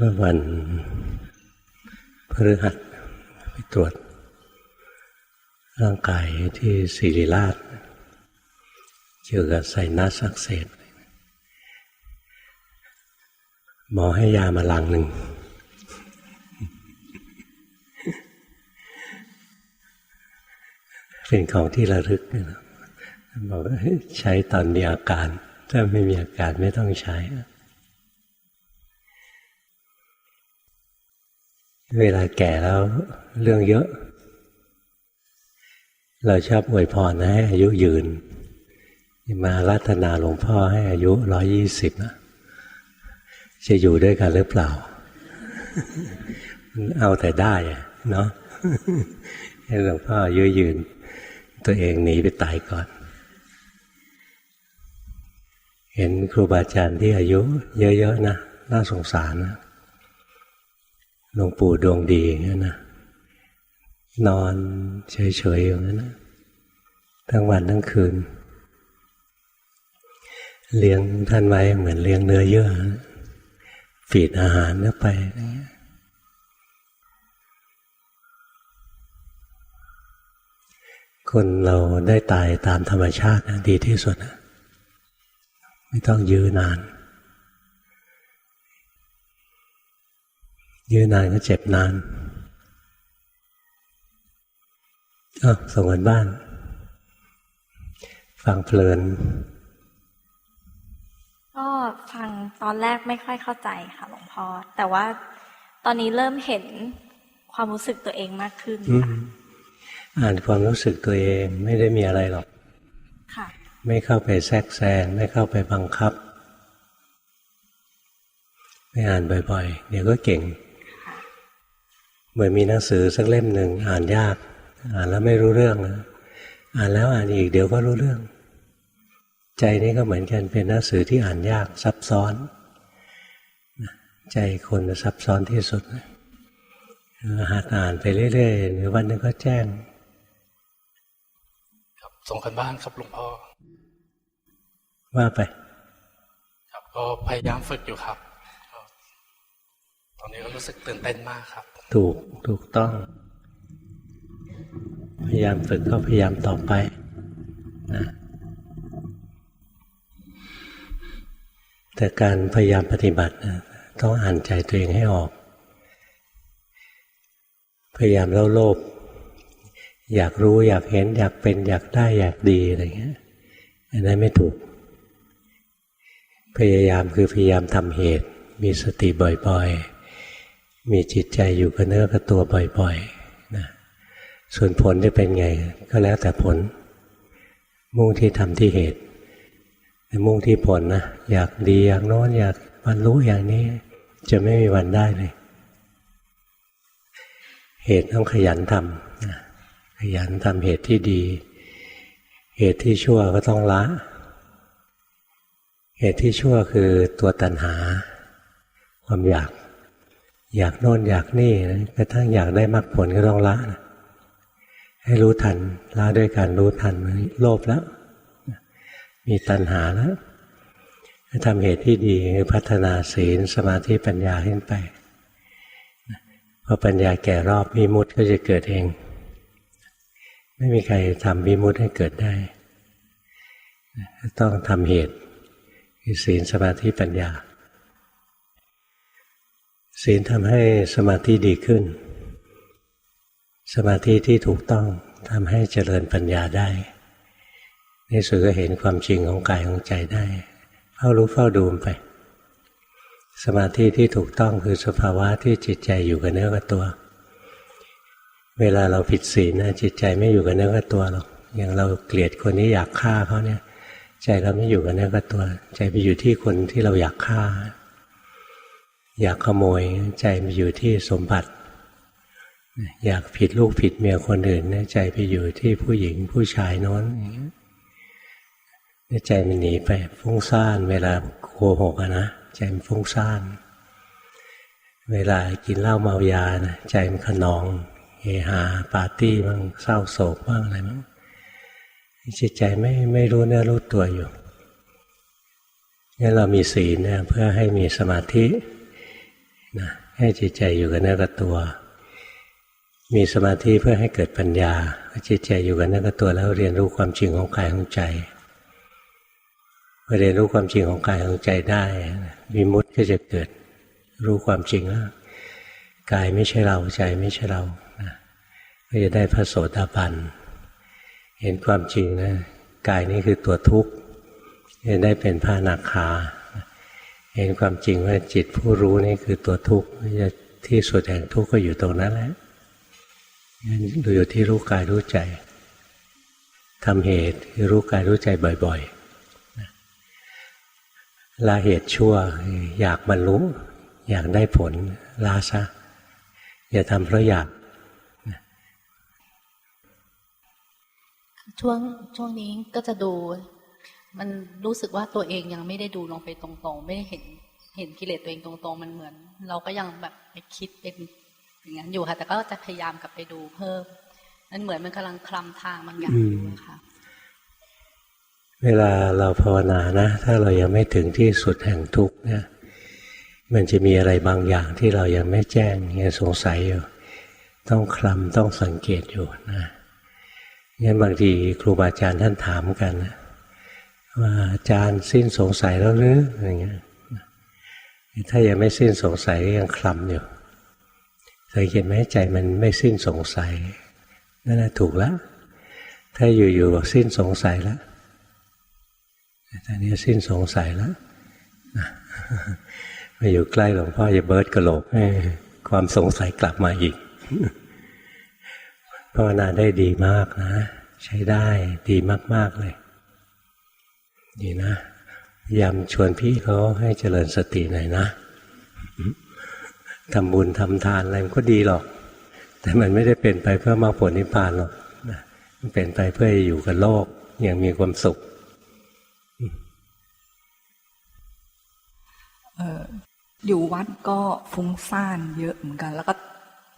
เมื่อวันพฤหัสไปตรวจ ร่างกายที่ศิริราชเกี่ยวกับไซนัสอักเสบหมอให้ยามาลังหนึ่ง เป็นของที่ระลึกเนี่ยนะบอกว่าใช้ตอนมีอาการ ถ้าไม่มีอาการไม่ต้องใช้ เวลาแก่แล้วเรื่องเยอะ เราชอบอวยพรนะให้อายุยืน มารัตนาหลวงพ่อให้อายุร้อยี่สิบนะจะอยู่ด้วยกันหรือเปล่า เอาแต่ได้เนาะให้หลวงพ่ออายุยืน ตัวเองหนีไปตายก่อน เห็นครูบาอาจารย์ที่อายุ เยอะๆนะน่าสงสารนะ หลวงปู่ดวงดีอย่างนั้นนะนอนเฉยๆอย่างนั้นนะทั้งวันทั้งคืน เลี้ยงท่านไว้เหมือนเลี้ยงเนื้อเยื่อฝีดอาหารเข้าไปคนเราได้ตายตามธรรมชาติดีที่สุด ไม่ต้องยื้อนาน ยื้อนานก็เจ็บนานอ้าวส่งกันบ้าน ฟังเพลิน ก็ฟังตอนแรกไม่ค่อยเข้าใจค่ะหลวงพ่อแต่ว่าตอนนี้เริ่มเห็นความรู้สึกตัวเองมากขึ้นอืค่ะมอ่านความรู้สึกตัวเองไม่ได้มีอะไรหรอกค่ะไม่เข้าไปแทรกแซงไม่เข้าไปบังคับ ไม่อ่านบ่อยๆเดี๋ยวก็เก่งค่ะ เหมือนมีหนังสือสักเล่มหนึ่งอ่านยาก อ่านแล้วไม่รู้เรื่องนะอ่านแล้วอ่านอีกเดี๋ยวก็รู้เรื่อง ใจนี่ก็เหมือนกันเป็นหนังสือที่อ่านยากซับซ้อนนะใจคนน่ะซับซ้อนที่สุดนะหัดอ่านไปเรื่อยๆเดี๋ยววันหนึงก็แจ้ง ครับส่งกันบ้านครับหลวงพ่อว่าไป ครับก็พยายามฝึกอยู่ครับก็ตอนนี้ก็รู้สึกตื่นเต้นมากครับ ถูกถูกต้อง พยายามฝึกก็พยายามต่อไปนะแต่การพยายามปฏิบัตินะต้องอ่านใจตัวเองให้ออก พยายามเล่าโลภอยากรู้อยากเห็น อยากเป็นอยากได้อยากดีอะไรเงี้ยอันนั้นไม่ถูก พยายามคือพยายามทำเหตุ มีสติบ่อยๆ มีจิตใจอยู่กับเนื้อกับตัวบ่อยๆนะส่วนผลจะเป็นไงก็แล้วแต่ผล มุ่งที่ทำที่เหตุมุ่งที่ผลนะอยากดีอยากโน้นอยากบรรลุอย่างนี้ จะไม่มีวันได้เลย เหตุต้องขยันทำนะขยันทำเหตุที่ดี เหตุที่ชั่วก็ต้องละ เหตุที่ชั่วคือตัวตัณหา ความอยาก อยากโน่นอยากนี่นะกระทั่งอยากได้มรรคผลก็ต้องละนะให้รู้ทันละด้วยการรู้ทันโลภแล้ว มีตัณหาแล้วทำเหตุที่ดีคือพัฒนาศีลสมาธิปัญญาขึ้นไปพอปัญญาแก่รอบวิมุตติก็จะเกิดเอง ไม่มีใครทำวิมุตติให้เกิดได้ ต้องทำเหตุคือศีลสมาธิปัญญา ศีลทำให้สมาธิดีขึ้น สมาธิที่ถูกต้องทำให้เจริญปัญญาได้ในสุดก็เห็นความจริงของกายของใจได้ เฝ้ารู้เฝ้าดูมไป สมาธิที่ถูกต้องคือสภาวะที่จิตใจอยู่กับเนื้อกับตัว เวลาเราผิดศีลนะจิตใจไม่อยู่กับเนื้อกับตัวหรอกอย่างเราเกลียดคนนี้อยากฆ่าเขาเนี่ย ใจเราไม่อยู่กับเนื้อกับตัว ใจไปอยู่ที่คนที่เราอยากฆ่า อยากขโมยใจไปอยู่ที่สมบัติ อยากผิดลูกผิดเมียคนอื่นเนี่ยใจไปอยู่ที่ผู้หญิงผู้ชายโน้นเนี่ยใจมันหนีไปฟุ้งซ่านเวลาโกหกนะใจมันฟุ้งซ่าน เวลากินเหล้าเมายานะใจมันขนองเฮฮาปาร์ตี้บ้างเศร้าโศกบ้างอะไรบ้างจิตใจไม่ไม่รู้เนื้อรู้ตัวอยู่งั้นเรามีศีลเนี่ยเพื่อให้มีสมาธิ นะให้จิตใจอยู่กับเนื้อกับตัว มีสมาธิเพื่อให้เกิดปัญญาจิตใจอยู่กับเนื้อกับตัวแล้วเรียนรู้ความจริงของกายของใจเมื่อเรียนรู้ความจริงของกายของใจได้วิมุตติก็จะเกิดรู้ความจริงแล้วกายไม่ใช่เราใจไม่ใช่เรานะก็จะได้พระโสดาบันเห็นความจริงนะกายนี้คือตัวทุกข์จะได้เป็นพระนาคา เห็นความจริงว่าจิตผู้รู้นี่คือตัวทุกข์ที่สุดแห่งทุกข์ก็อยู่ตรงนั้นแหละดูอยู่ที่รู้กายรู้ใจทำเหตุคือรู้กายรู้ใจบ่อยๆละเหตุชั่วอยากบรรลุอยากได้ผลลาซะอย่าทำเพราะอยากช่วงช่วงนี้ก็จะดู มันรู้สึกว่าตัวเองยังไม่ได้ดูลงไปตรงๆ ไม่ได้เห็นเห็นกิเลสตัวเองตรงๆ มันเหมือน เราก็ยังแบบไปคิดเป็นอย่างนั้นอยู่ค่ะ แต่ก็จะพยายามกลับไปดูเพิ่มมันเหมือนมันกำลังคลำทางบางอย่างอยู่อะค่ะเวลาเราภาวนานะ ถ้าเรายังไม่ถึงที่สุดแห่งทุกข์เนี่ยมันจะมีอะไรบางอย่างที่เรายังไม่แจ้งยังสงสัยอยู่ ต้องคลำต้องสังเกตอยู่นะงั้นบางทีครูบาอาจารย์ท่านถามกันนะว่า อาจารย์สิ้นสงสัยแล้วหรืออย่างเงี้ยถ้ายังไม่สิ้นสงสัยยังคลำอยู่สังเกตไหมใจมันไม่สิ้นสงสัยนั่นแหละถูกแล้ว ถ้าอยู่ๆบอกสิ้นสงสัยแล้วตอนนี้สิ้นสงสัยแล้วมาอยู่ใกล้หลวงพ่ออย่าเบิร์ดกระโหลกให้ความสงสัยกลับมาอีกภาวนาได้ดีมากนะ ใช้ได้ดีมาก ๆ เลย ดีนะพยายามชวนพี่เขาให้เจริญสติหน่อยนะทำบุญทำทานอะไรมันก็ดีหรอก แต่มันไม่ได้เป็นไปเพื่อมรรคผลนิพพานหรอกนะมันเป็นไปเพื่ออยู่กับโลกอย่างมีความสุขเอ่ออยู่วัดก็ฟุ้งซ่านเยอะเหมือนกัน แล้วก็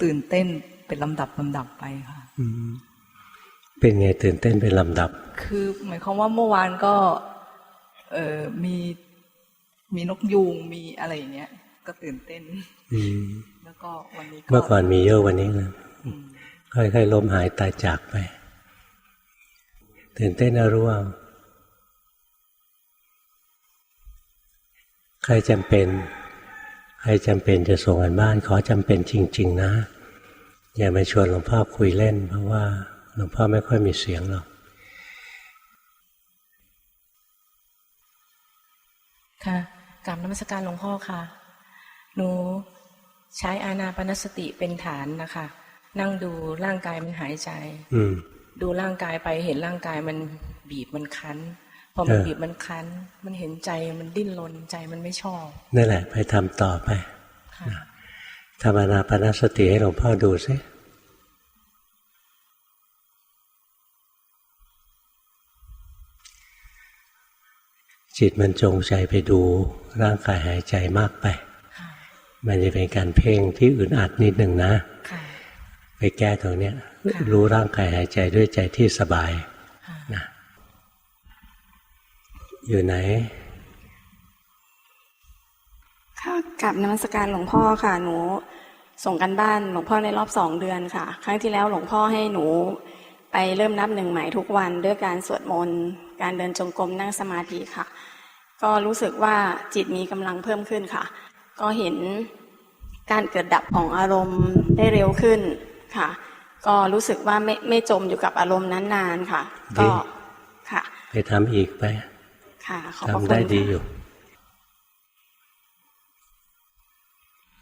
ตื่นเต้นเป็นลำดับลำดับไปค่ะเป็นไงตื่นเต้นเป็นลำดับ คือหมายความว่าเมื่อวานก็ เออมีมีนกยูงมีอะไรอย่างเงี้ย ก็ตื่นเต้นอืมแล้วก็วันนี้ก็เมื่อก่อนมีเยอะวันนี้นะอืมค่อยๆล้มหายตายจากไป ตื่นเต้นนะรู้ว่าใครจำเป็น ใครจำเป็นจะส่งกันบ้าน ขอจำเป็นจริง ๆ นะ อย่ามาชวนหลวงพ่อคุยเล่น เพราะว่าหลวงพ่อไม่ค่อยมีเสียงหรอก ค่ะกราบนมัสการหลวงพ่อค่ะ หนูใช้อานาปนสติเป็นฐานนะคะ นั่งดูร่างกายมันหายใจ อืมดูร่างกายไปเห็นร่างกายมันบีบมันคั้น พอมันเออบีบมันคั้น มันเห็นใจมันดิ้นรนใจมันไม่ชอบนั่นแหละ ไปทำต่อไปค่ะทำอนาปนสติให้หลวงพ่อดูสิ จิตมันจงใจไปดูร่างกายหายใจมากไปค่ะมันจะเป็นการเพ่งที่อึดอัดนิดหนึ่งนะค่ะไปแก้ตรงเนี้ยค่ะรู้ร่างกายหายใจด้วยใจที่สบายค่ะนะอยู่ไหนค่ะกับนมัสการหลวงพ่อค่ะ หนูส่งกันบ้านหลวงพ่อในรอบสองเดือนค่ะ ครั้งที่แล้วหลวงพ่อให้หนูไปเริ่มนับหนึ่งใหม่ทุกวันด้วยการสวดมนต์ การเดินจงกรมนั่งสมาธิค่ะ ก็รู้สึกว่าจิตมีกำลังเพิ่มขึ้นค่ะ ก็เห็นการเกิดดับของอารมณ์ได้เร็วขึ้นค่ะ ก็รู้สึกว่าไม่ไม่จมอยู่กับอารมณ์นั้นนานค่ะ ก็ดีค่ะ ไปทำอีกไป ค่ะขอบพระคุณทำได้ดีค่ะอยู่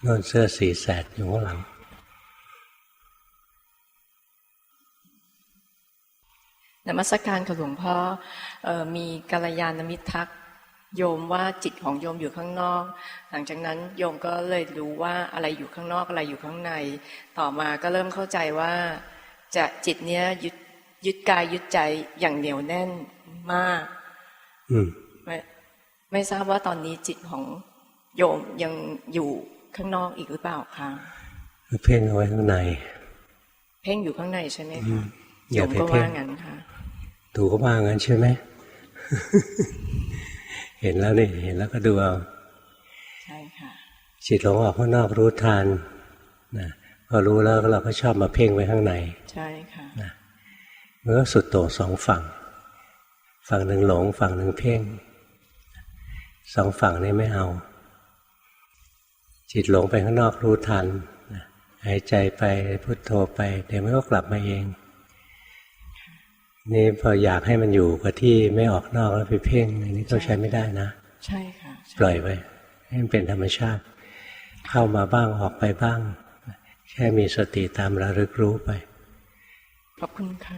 นนเสื้อสีแสดอยู่ข้างหลัง นมัสการค่ะหลวงพ่อเอ่อมีกัลยาณมิตรทักโยมว่าจิตของโยมอยู่ข้างนอก หลังจากนั้นโยมก็เลยรู้ว่าอะไรอยู่ข้างนอกอะไรอยู่ข้างใน ต่อมาก็เริ่มเข้าใจว่า จะจิตเนี้ยยึดยึดกายยึดใจอย่างเหนียวแน่นมาก อืมไม่ไม่ทราบว่าตอนนี้จิตของโยมยังอยู่ข้างนอกอีกหรือเปล่าคะเพ่งเอาไว้ข้างใน เพ่งอยู่ข้างในใช่ไหมอืคะมอโยย่ามไปก็เพ่งว่างั้นค่ะ ดูก็ว่างั้นใช่ไหม เห็นแล้วนี่เห็นแล้วก็ดูเอาใช่ค่ะจิตหลงออกข้างนอกรู้ทันนะพอรู้แล้วเราก็ชอบมาเพ่งไว้ข้างใน ใช่ค่ะมันก็สุดโต่งสองฝั่ง ฝั่งหนึ่งหลง ฝั่งหนึ่งเพ่งสองฝั่งนี้ไม่เอา จิตหลงไปข้างนอกรู้ทันนะหายใจไปพุโทโธไป เดี๋ยวมันก็กลับมาเอง นี่พออยากให้มันอยู่กับที่ไม่ออกนอกแล้วไปเพ่งอันนี้ก็ใช้ไม่ได้นะ ใช่ค่ะใช่ปล่อยไปให้มันเป็นธรรมชาติ เข้ามาบ้างออกไปบ้าง แค่มีสติตามระลึกรู้ไป ขอบคุณค่ะ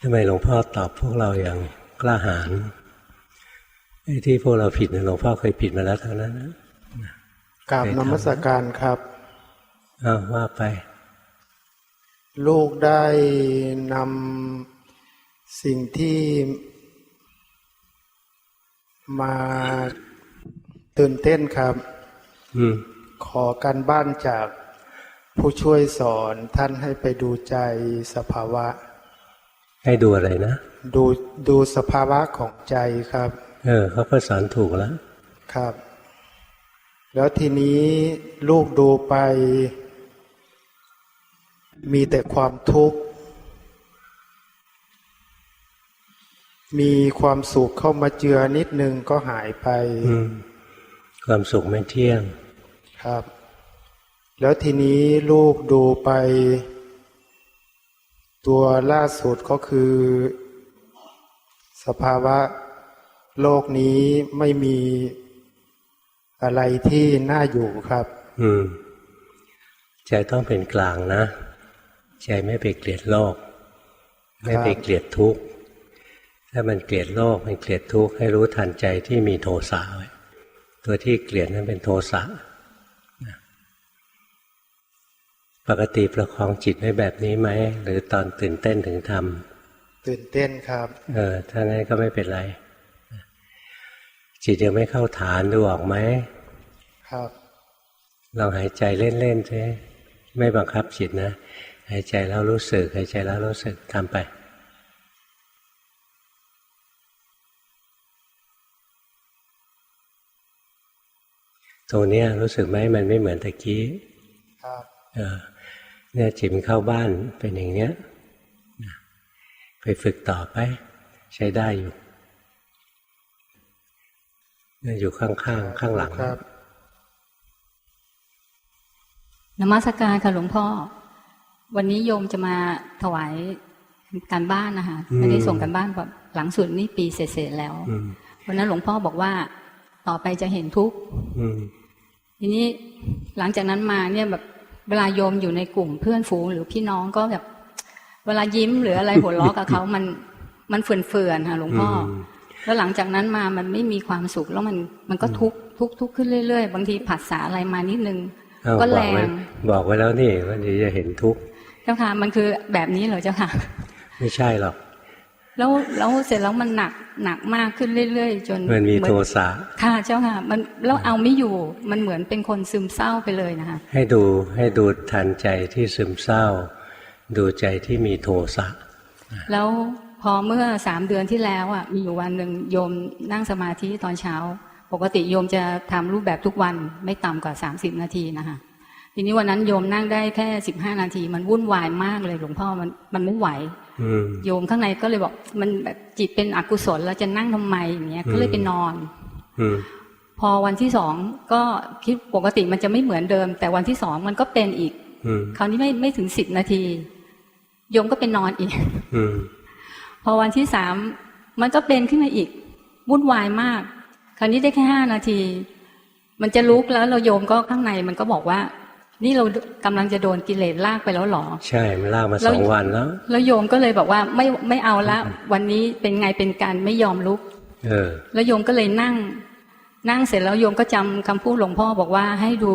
ทำไมหลวงพ่อตอบพวกเราอย่างกล้าหาญไอ้ที่พวกเราผิดเนี่ยหลวงพ่อเคยผิดมาแล้วทั้งนั้นนะกราบนมัสการครับอ้าวว่าไป ลูกได้นำสิ่งที่มาตื่นเต้นครับอืมขอการบ้านจากผู้ช่วยสอนท่านให้ไปดูใจสภาวะ ให้ดูอะไรนะ ดูดูสภาวะของใจครับ เออเขาก็สอนถูกแล้ว ครับ แล้วทีนี้ลูกดูไป มีแต่ความทุกข์ มีความสุขเข้ามาเจือนิดนึงก็หายไปอืมความสุขไม่เที่ยง ครับ แล้วทีนี้ลูกดูไป ตัวล่าสุดก็คือ สภาวะโลกนี้ไม่มีอะไรที่น่าอยู่ครับ อืม ใจต้องเป็นกลางนะ ใจไม่ไปเกลียดโลก ไม่ไปเกลียดทุกข์ถ้ามันเกลียดโลกมันเกลียดทุกข์ให้รู้ทันใจที่มีโทสะไว้ตัวที่เกลียดนั้นเป็นโทสะนะปกติประคองจิตไว้แบบนี้ไหมหรือตอนตื่นเต้นถึงทตื่นเต้นครับำเออถ้างั้นก็ไม่เป็นไร จิตยังไม่เข้าฐานดูออกไหมครับลองหายใจเล่นๆใช่ไม่บังคับจิตนะ หายใจแล้วรู้สึกหายใจแล้วรู้สึกทำไปตรงเนี้ยรู้สึกไหมมันไม่เหมือนตะกี้ครับเออเนี่ยจิตมันเข้าบ้านเป็นอย่างเนี้ยนะไปฝึกต่อไป ใช้ได้อยู่เนี่ยอยู่ข้างๆข้างหลังครับนมัสการค่ะหลวงพ่อ วันนี้โยมจะมาถวายการบ้านนะคะอืมไม่ได้ส่งการบ้านแบบหลังสุดนี่ปีเสร็จๆแล้วอืมวันนั้นหลวงพ่อบอกว่าต่อไปจะเห็นทุกข์อืมทีนี้หลังจากนั้นมาเนี่ยแบบเวลาโยมอยู่ในกลุ่มเพื่อนฝูงหรือพี่น้องก็แบบ เวลายิ้มหรืออะไรหัวเราะกับเขามันมันเฟื่อนๆค่ะหลวงพ่ออมแล้วหลังจากนั้นมามันไม่มีความสุขแล้วมันมันก็ทุกข์ทุกข์ทุกข์ขึ้นเรื่อยๆ บางทีผัสสะอะไรมานิดนึงเอ้าก็บแรอกไว้งบอกไว้แล้วนี่ว่าเดี๋ยวจะเห็นทุกข์ เจ้าค่ะมันคือแบบนี้เหรอเจ้าค่ะ ไม่ใช่หรอกแล้วแล้วเสร็จแล้วมันหนักหนักมากขึ้นเรื่อยๆ จนมันมีเหโทสะค่ะเจ้าค่ะ มันแล้วเอาไม่อยู่มันเหมือนเป็นคนซึมเศร้าไปเลยนะคะให้ดูให้ดูทันใจที่ซึมเศร้า ดูใจที่มีโทสะแล้วพอเมื่อสามเดือนที่แล้วอะมีอยู่วันหนึ่งโยมนั่งสมาธิตอนเช้า ปกติโยมจะทำรูปแบบทุกวันไม่ต่ำกว่าสามสิบนาทีนะคะ ทีนี้วันนั้นโยมนั่งได้แค่สิบห้านาที มันวุ่นวายมากเลย หลวงพ่อมันมันไม่ไหวอืมโยมข้างในก็เลยบอกมันแบบจิตเป็นอกุศลแล้วจะนั่งทำไมอย่างเงี้ยก็เลยไปนอนอืมพอวันที่สองก็คิดปกติมันจะไม่เหมือนเดิม แต่วันที่สองมันก็เป็นอีกอืมคราวนี้ไม่ไม่ถึงสิบนาทีโยมก็ไปนอนอีกอืมพอวันที่สามมันก็เป็นขึ้นมาอีกวุ่นวายมาก คราวนี้ได้แค่ห้านาที มันจะลุกแล้วเราโยมก็ข้างในมันก็บอกว่า นี่เรากำลังจะโดนกิเลสลากไปแล้วหรอ ใช่มันลากมาแล้สวองวันแล้ว แล้วโยมก็เลยบอกว่าไม่ไม่เอาละ วันนี้เป็นไงเป็นการไม่ยอมลุก เออ แล้วโยมก็เลยนั่ง นั่งเสร็จแล้วโยมก็จำคำพูดหลวงพ่อบอกว่าให้ดู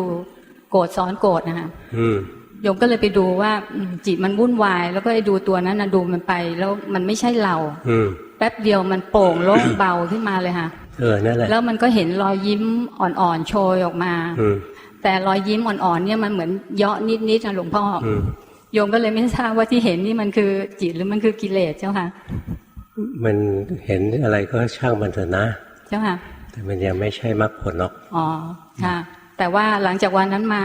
โกรธซ้อนโกรธนะคะอืมโยมก็เลยไปดูว่าอืมจิตมันวุ่นวาย แล้วก็ไอ้ดูตัวนั้นนะดูมันไป แล้วมันไม่ใช่เรา อืมแป๊บเดียวมันโปร่งโล่งเบาขึ้นมาเลยค่ะเออนั่นแหละแล้วมันก็เห็นรอยยิ้มอ่อนๆโชยออกมาอืม แต่รอยยิ้มอ่อนๆเนี่ยมันเหมือนเยาะนิดๆนะหลวงพ่อออืมโยมก็เลยไม่ทราบว่าที่เห็นนี่มันคือจิตหรือมันคือกิเลสเจ้าค่ะ มันเห็นอะไรก็ช่างมันเถอะนะ เจ้าค่ะแแต่มันยังไม่ใช่มรรคผลหรอกอ๋อค่ะ แต่ว่าหลังจากวันนั้นมา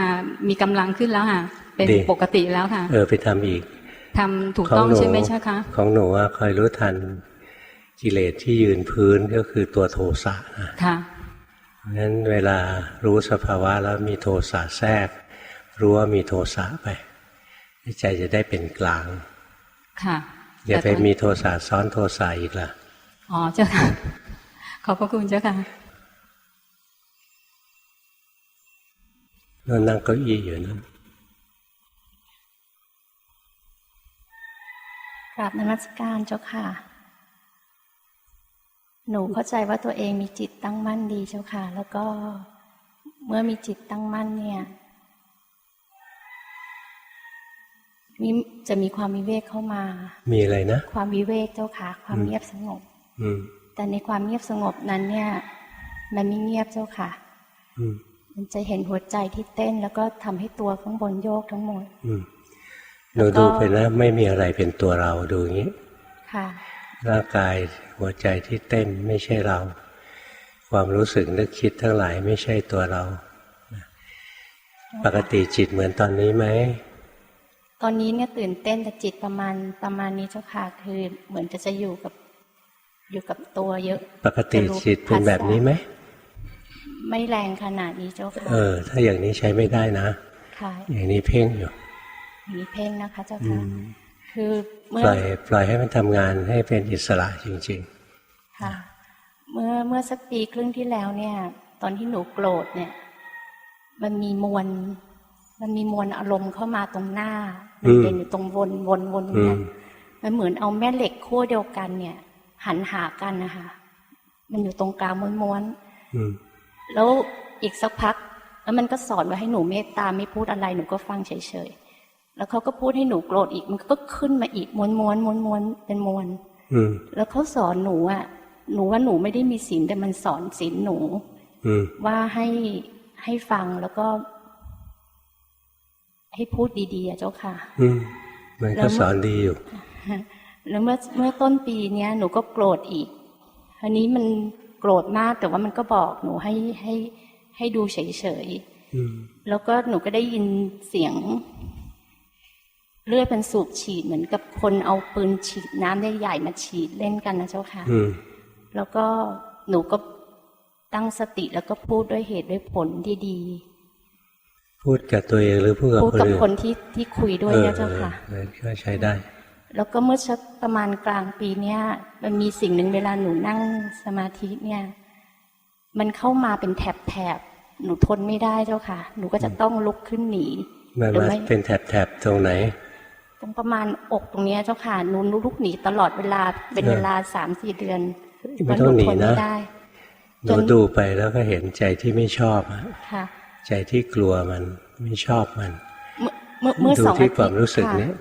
มีกำลังขึ้นแล้วค่ะ เป็นดีปกติแล้วค่ะ เออไปทำอีกทำถูกต้องขหนูใช่ไหมใช่คะของหนูว่าคอยรู้ทันกิเลสที่ยืนพื้นก็คือตัวโทสะนะค่ะ เพราะฉะนั้นเวลารู้สภาวะแล้วมีโทสะแทรก รู้ว่ามีโทสะไปใจจะได้เป็นกลาง ค่ะอย่าไปแต่ตอนมีโทสะซ้อนโทสะอีกล่ะอ๋อเจ้าค่ะขอบพระคุณเจ้าค่ะนั่นนั่งเก้าอี้อยู่นั่นกราบนมัสการเจ้าค่ะ หนูเข้าใจว่าตัวเองมีจิตตั้งมั่นดีเจ้าค่ะ แล้วก็เมื่อมีจิตตั้งมั่นเนี่ยมีจะมีความวิเวกเข้ามา มีอะไรนะ ความวิเวกเจ้าค่ะ ความเงียบสงบ อืมแต่ในความเงียบสงบนั้นเนี่ย มันไม่เงียบเจ้าค่ะ อืมมันจะเห็นหัวใจที่เต้น แล้วก็ทำให้ตัวข้างบนโยกทั้งหมด อืมหนูดูไปนะไม่มีอะไรเป็นตัวเราดูอย่างนี้ ค่ะ ร่างกายหัวใจที่เต้นไม่ใช่เรา ความรู้สึกนึกคิดทั้งหลายไม่ใช่ตัวเรา ปกติจิตเหมือนตอนนี้ไหมตอนนี้เนี่ยตื่นเต้นแต่จิตประมาณประมาณนี้เจ้าค่ะคือเหมือนจะจะอยู่กับอยู่กับตัวเยอะ ปกติจิตเป็นแบบนี้ไหมไม่แรงขนาดนี้เจ้าค่ะเออ ถ้าอย่างนี้ใช้ไม่ได้นะค่ะอย่างนี้เพ่งอยู่มีเพ่งนะคะ เจ้าอืค่ะมคือเมื่ ปอล่อยปล่อยให้มันทำงานให้เป็นอิสระจริงค่ะ เมื่อเมื่อสักปีครึ่งที่แล้วเนี่ย ตอนที่หนูโกรธเนี่ย มันมีมวลมันมีมวลอารมณ์เข้ามาตรงหน้า มันเป็นอยู่ตรงวนวนวนๆอืเนี่มยมันเหมือนเอาแม่เหล็กขั้วเดียวกันเนี่ย หันหากันนะคะมันอยู่ตรงกลางม้วนอืมๆแล้วอีกสักพัก แล้วมันก็สอนว่าให้หนูเมตตาไม่พูดอะไรหนูก็ฟังเฉยๆ แล้วเขาก็พูดให้หนูโกรธอีก มันก็ขึ้นมาอีกม้วนม้วนม้วนม้วนเป็นมวลอืมแล้วเขาสอนหนูอะ หนูว่าหนูไม่ได้มีศีลแต่มันสอนศีลหนูอืมว่าให้ให้ฟังแล้วก็ ให้พูดดีๆอะเจ้าค่ะอืมมันก็สอนดีอยู่ แล้วเมื่อเมื่อต้นปีเนี้ยหนูก็โกรธอีกอันนี้มันโกรธมากแต่ว่ามันก็บอกหนูให้ให้ให้ดูเฉยอืมๆแล้วก็หนูก็ได้ยินเสียง เลือดเป็นสูบฉีดเหมือนกับคนเอาปืนฉีดน้ำใหญ่ๆมาฉีดเล่นกันนะเจ้าค่ะอืมแล้วก็หนูก็ตั้งสติแล้วก็พูดด้วยเหตุด้วยผลดี พูดกับตัวเองหรือพูดกับๆพูดคนกับอื่นคนที่ที่คุยด้วยเออนะเจ้าค่ะเออก็ใช้ได้ แล้วก็เมื่อสักประมาณกลางปีเนี้ยมันมีสิ่งหนึ่งเวลาหนูนั่งสมาธิเนี่ย มันเข้ามาเป็นแถบแถบๆหนูทนไม่ได้เจ้าค่ะ หนูก็จะต้องลุกขึ้นหนีมันหรือมาไม่เป็นแถบๆตรงไหนต รงประมาณอกตรงเนี้ยเจ้าค่ะหนูลุกหนีตลอดเวลาเป็นเออเวลาสามสี่เดือนไม่ต้องหนีเพรานะทไม่ได้หนูดูไปแล้วก็เห็นใจที่ไม่ชอบอะค่ะใจที่กลัวมันไม่ชอบมันเมื่อเมื่อเมื่อดูสองที่อาความทิตย์รู้สึกค่ะเนี้ย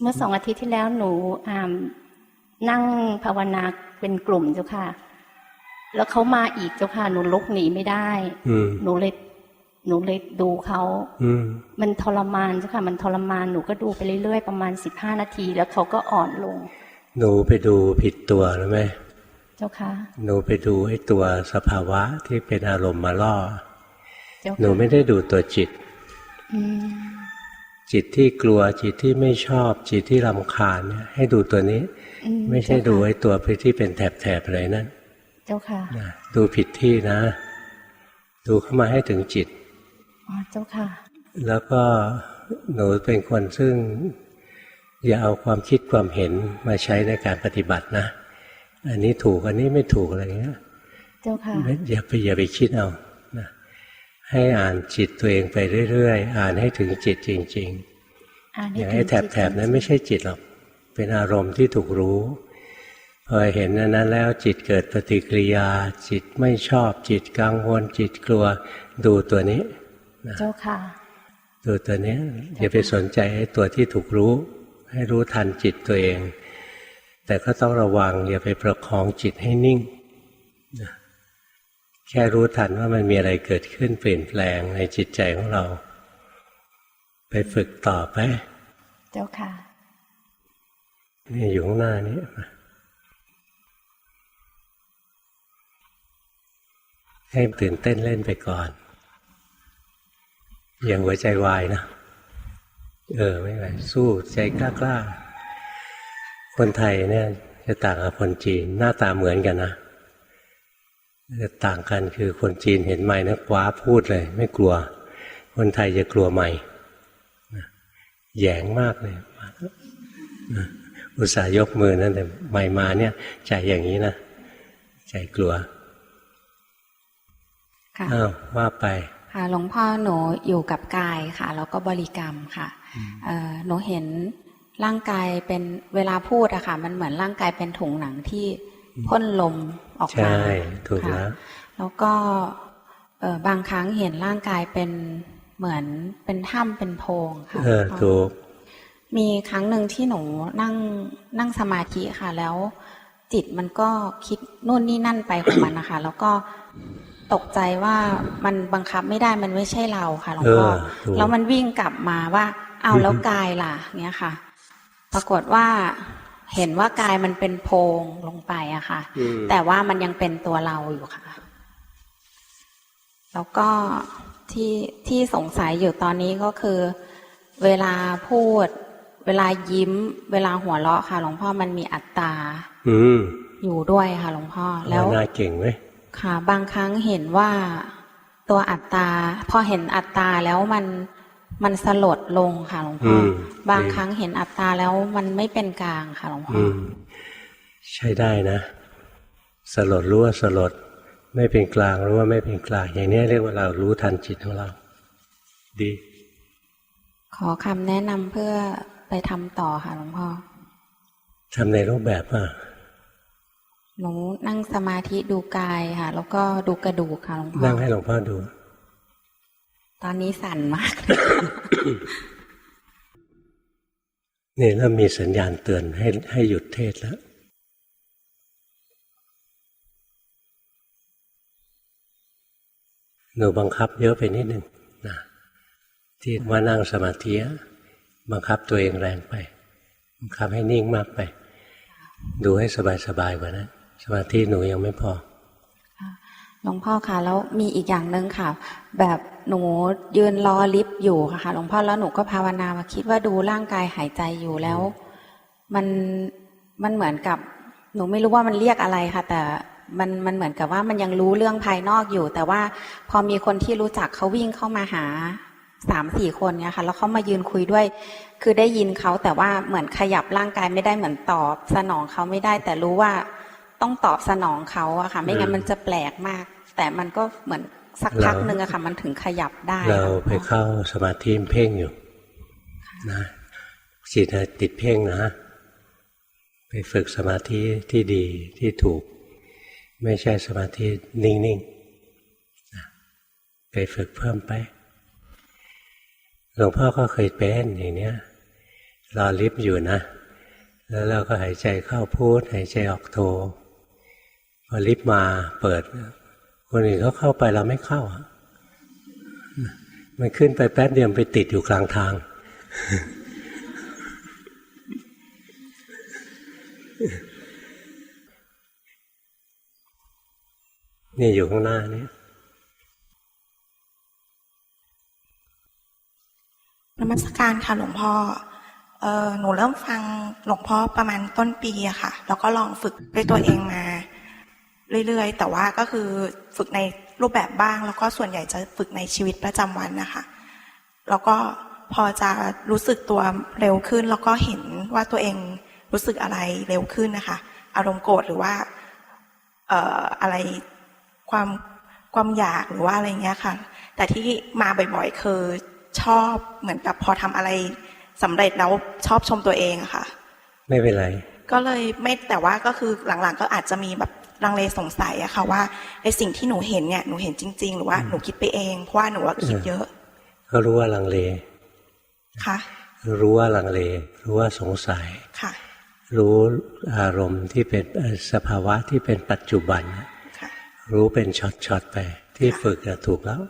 เมื่อสองอาทิตย์ที่แล้วหนูอ่านั่งภาวนาเป็นกลุ่มเจ้าค่ะ แล้วเขามาอีกเจ้าค่ะหนูลุกหนีไม่ได้อืมหนูเลย หนูเลยดูเขาอืมมันทรมานเจ้าค่ะ มันทรมานหนูก็ดูไปเรื่อยๆประมาณสิบห้านาที แล้วเขาก็อ่อนลง หนูไปดูผิดตัวหรือไหมเจ้าค่ะหนูไปดูไอ้ตัวสภาวะที่เป็นอารมณ์มาล่อเจ้าหนูค่ะไม่ได้ดูตัวจิตอืมจิตที่กลัวจิตที่ไม่ชอบ จิตที่รำคาญเนี่ยให้ดูตัวนี้อืไม่ใช่เจ้าค่ะดูไอ้ตัวที่เป็นแถบๆอะไรนั่นเจ้าค่ะนะดูผิดที่นะ ดูเข้ามาให้ถึงจิตอ๋อ เจ้าค่ะ แล้วก็หนูเป็นคนซึ่งอย่าเอาความคิดความเห็นมาใช้ในการปฏิบัตินะ อันนี้ถูกอันนี้ไม่ถูกอะไรเงี้ย เจ้าค่ะไม่อย่าไปอย่าไปคิดเอานะให้อ่านจิตตัวเองไปเรื่อยๆ อ่านให้ถึงจิตจริงอ่านๆให้อย่าถึให้งแถบจิตแถบๆนั้นไม่ใช่จิตหรอก เป็นอารมณ์ที่ถูกรู้พอเห็นอันนั้นแล้วจิตเกิดปฏิกิริยา จิตไม่ชอบจิตกังวลจิตกลัวดูตัวนี้ เจ้าค่ะดูตัวเนี้ยอย่าไปสนใจไอ้ตัวที่ถูกรู้ ให้รู้ทันจิตตัวเอง แต่ก็ต้องระวังอย่าไปประคองจิตให้นิ่งนะแค่รู้ทันว่ามันมีอะไรเกิดขึ้นเปลี่ยนแปลงในจิตใจของเรา ไปฝึกต่อไป เจ้าค่ะนี่อยู่ข้างหน้านี้ให้ตื่นเต้นเล่นไปก่อน อย่างหัวใจวายนะ เออไม่ไหวสู้ใจกล้าๆคนไทยเนี่ย จะต่างกับคนจีน หน้าตาเหมือนกันนะแต่ต่างกันคือคนจีนเห็นไม้นะคว้าพูดเลย ไม่กลัว คนไทยจะกลัวไม้นะแหยงมากเลยนะอุตส่าห์ยกมือนั่นแต่ไม้มาเนี่ยใจอย่างนี้นะใจกลัวค่ะอ้าวว่าไป ค่ะหลวงพ่อหนูอยู่กับกายค่ะ แล้วก็บริกรรมค่ะเอ่อหนูเห็นร่างกายเป็นเวลาพูดอะค่ะ มันเหมือนร่างกายเป็นถุงหนังที่พ่นลมออกมาใช่ถูกค่ะแล้วแล้วก็เอ่อบางครั้งเห็นร่างกายเป็นเหมือนเป็นถ้ำเป็นโพรงค่ะเออถูกมีครั้งหนึ่งที่หนูนั่งนั่งสมาธิค่ะ แล้วจิตมันก็คิดนู่นนี่นั่นไปของมันนะคะ แล้วก็ ตกใจว่ามันบังคับไม่ได้มันไม่ใช่เราค่ะหลวงพ่อเออถูกแล้วมันวิ่งกลับมาว่า เอาแล้วกายล่ะเนี้ยค่ะ ปรากฏว่าเห็นว่ากายมันเป็นโพรงลงไปอะค่ะอืมแต่ว่ามันยังเป็นตัวเราอยู่ค่ะ แล้วก็ที่ที่สงสัยอยู่ตอนนี้ก็คือ เวลาพูด เวลายิ้ม เวลาหัวเราะค่ะ หลวงพ่อมันมีอัตตาอืมอยู่ด้วยค่ะ หลวงพ่อแล้วน่าเก่งไหม ค่ะบางครั้งเห็นว่าตัวอัตตาพอเห็นอัตตาแล้วมันมันสลดลงค่ะหลวงพ่ออมบางดีครั้งเห็นอัตตาแล้วมันไม่เป็นกลางค่ะหลวงพ่ออือมใช้ได้นะ สลดรู้ว่าสลดไม่เป็นกลางรู้ว่าไม่เป็นกลาง อย่างนี้เรียกว่าเรารู้ทันจิตของเรา ดี ขอคำแนะนำเพื่อไปทำต่อค่ะหลวงพ่อทำในรูปแบบอะ หนูนั่งสมาธิดูกายค่ะ แล้วก็ดูกระดูกค่ะหลวงพ่อนั่งให้หลวงพ่อดู ตอนนี้สั่นมากนี่เริ่มมีสัญญาณเตือนให้ให้หยุดเทศแล้วหนูบังคับเยอะไปนิดหนึ่งนะที่ว่านั่งสมาธิอะบังคับตัวเองแรงไป บังคับให้นิ่งมากไป ดูให้สบายๆกว่านั้น สมาธิหนูยังไม่พอหลวงพ่อคะแล้วมีอีกอย่างหนึ่งค่ะ แบบหนูยืนรอลิฟต์อยู่ค่ะหลวงพ่อแล้วหนูก็ภาวนามาคิดว่าดูร่างกายหายใจอยู่แล้ว มันมันเหมือนกับ หนูไม่รู้ว่ามันเรียกอะไรค่ะ แต่มันมันเหมือนกับว่ามันยังรู้เรื่องภายนอกอยู่ แต่ว่าพอมีคนที่รู้จักเขาวิ่งเข้ามาหาสามสี่คนเนี่ยค่ะ แล้วเขามายืนคุยด้วย คือได้ยินเขาแต่ว่าเหมือนขยับร่างกายไม่ได้เหมือนตอบ สนองเขาไม่ได้ แต่รู้ว่า ต้องตอบสนองเขาอะค่ะ ไม่งั้นมันจะแปลกมาก แต่มันก็เหมือนสักพักหนึ่งอะค่ะ มันถึงขยับได้ เราค่ะไปเข้าสมาธิเพ่งอยู่นะจิตน่ะติดเพ่งนะ ไปฝึกสมาธิที่ดีที่ถูก ไม่ใช่สมาธินิ่งๆนะไปฝึกเพิ่มไปหลวงพ่อก็เคยเป็นอย่างเนี้ยรอลิฟต์อยู่นะ แล้วเราก็หายใจเข้าพูดหายใจออกโท พอลิฟต์มาเปิด คนอื่นเขาเข้าไปเราไม่เข้ามันขึ้นไปแป๊บเดียวไปติดอยู่กลางทาง นี่อยู่ข้างหน้านี่นมัสการค่ะหลวงพ่อเออหนูเริ่มฟังหลวงพ่อประมาณต้นปีอะค่ะ แล้วก็ลองฝึกด้วยตัวเองมา เรื่อยๆ แต่ว่าก็คือฝึกในรูปแบบบ้าง แล้วก็ส่วนใหญ่จะฝึกในชีวิตประจำวันนะคะ แล้วก็พอจะรู้สึกตัวเร็วขึ้น แล้วก็เห็นว่าตัวเองรู้สึกอะไรเร็วขึ้นนะคะ อารมณ์โกรธหรือว่าเอ่ออะไรความความอยากหรือว่าอะไรเงี้ยค่ะ แต่ที่มาบ่อยๆคือชอบเหมือนกับพอทำอะไรสำเร็จแล้วชอบชมตัวเองอะค่ะ ไม่เป็นไร ก็เลยไม่แต่ว่าก็คือหลังๆ ก็อาจจะมีแบบ ลังเลสงสัยอะค่ะว่าไอสิ่งที่หนูเห็นเนี่ยหนูเห็นจริง ๆ หรือว่าหนูคิดไปเอง เพราะว่าหนูว่าคิดเยอะก็รู้ว่าลังเลค่ะรู้ว่าลังเล รู้ว่าสงสัยค่ะ รู้อารมณ์ที่เป็นเอ่อสภาวะที่เป็นปัจจุบันน่ะค่ะรู้เป็นช็อตๆไป ที่ฝึกน่ะถูกแล้ว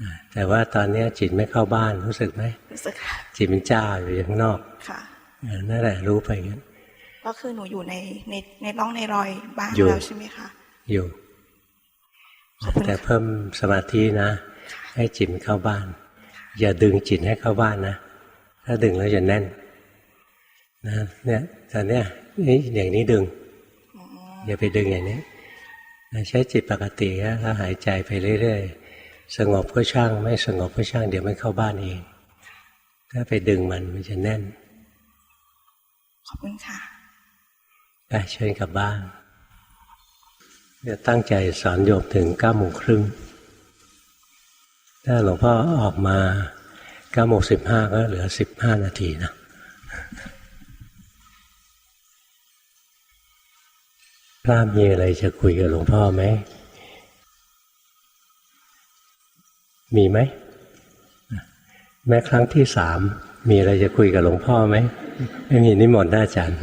อ่าแต่ว่าตอนเนี้ยจิตไม่เข้าบ้านรู้สึกไหมรู้สึกค่ะจิตมันจ้าอยู่ข้างนอกค่ะอ่านั่นแหละรู้ไปอย่างนั้น ก็คือหนูอยู่ในในในร่องในรอยบ้างอยู่แล้วใช่ไหมคะอยู่ขอบคุณแต่ค่ะเพิ่มสมาธินะ ให้จิตมันเข้าบ้าน อย่าดึงจิตให้เข้าบ้านนะ ถ้าดึงแล้วจะแน่นนะเนี่ยตอนเนี้ยนี่อย่างนี้ดึง อย่าไปดึงอย่างนี้นะใช้จิตปกติแล้วหายใจไปเรื่อยๆ สงบก็ช่าง ไม่สงบก็ช่าง เดี๋ยวมันเข้าบ้านเอง ถ้าไปดึงมันมันจะแน่น ขอบคุณค่ะ ไปเชิญกลับบ้านเดี๋ยตั้งใจสอนโยมถึงเก้าโมงครึ่งถ้าหลวงพ่อออกมาเก้าโมงสิบห้าก็เหลือสิบห้านาทีนะพระมีอะไรจะคุยกับหลวงพ่อไหม มีไหม แม้ครั้งที่สามมีอะไรจะคุยกับหลวงพ่อไหม ไม่มีนิมนต์หน้าจันทร์